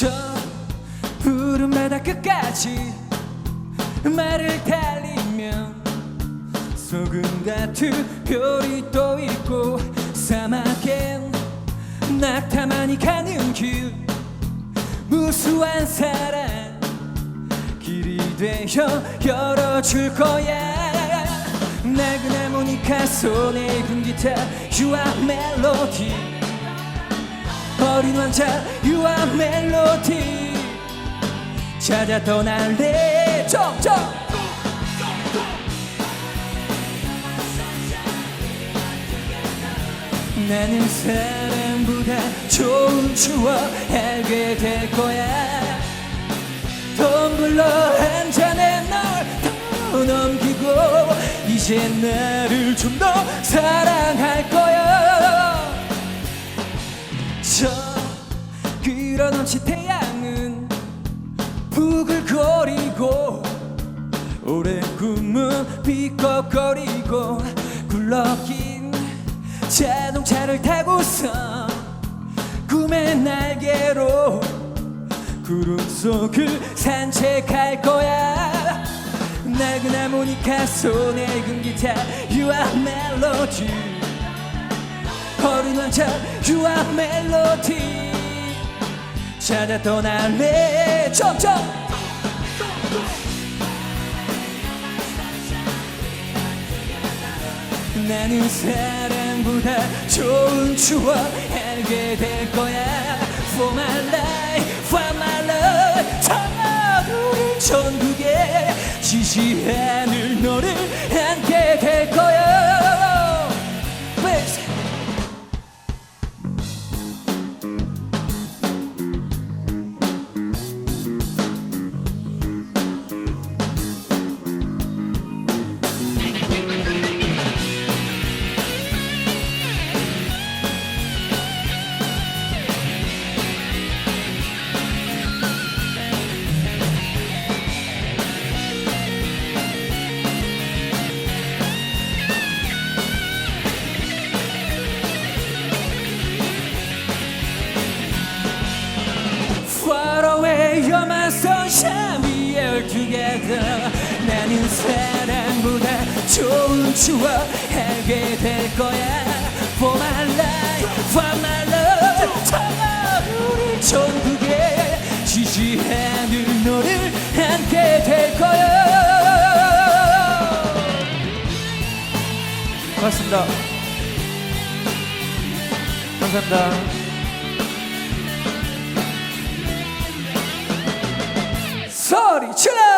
저 푸른 바다 끝까지 말을 달리면 소금 같은 별이 또 있고 사막엔 낙타만이 가는 길 무수한 사랑 길이 되어 열어줄 거야. 낡은 하모니카 손에 익은 기타 유아 멜로디 어린 왕자 유아 멜로디. 찾아 떠날래? 점점 나는 사랑보다 좋은 추억 알게 될 거야. 텀블러 한 잔에 널더 넘기고 이제 나를 좀 더 사랑할 거야 저 끌어넘친 태양은 부글거리고 오랜 꿈은 삐걱거리고 굴러긴 자동차를 타고서 꿈의 날개로 구름 속을 산책할 거야. 낡은 하모니카 손에 익은 기타 유아 멜 왕자 유아 멜로디. 찾아 떠날래 점점. 나는 사랑보다 좋은 추억 알게 될 거야. For my life, 추억 알게 될 거야. For my life, for my love, 우리 전국에 지지 않을 너를 안게 될 거야. 고맙습니다. 감사합니다. 소리 질러!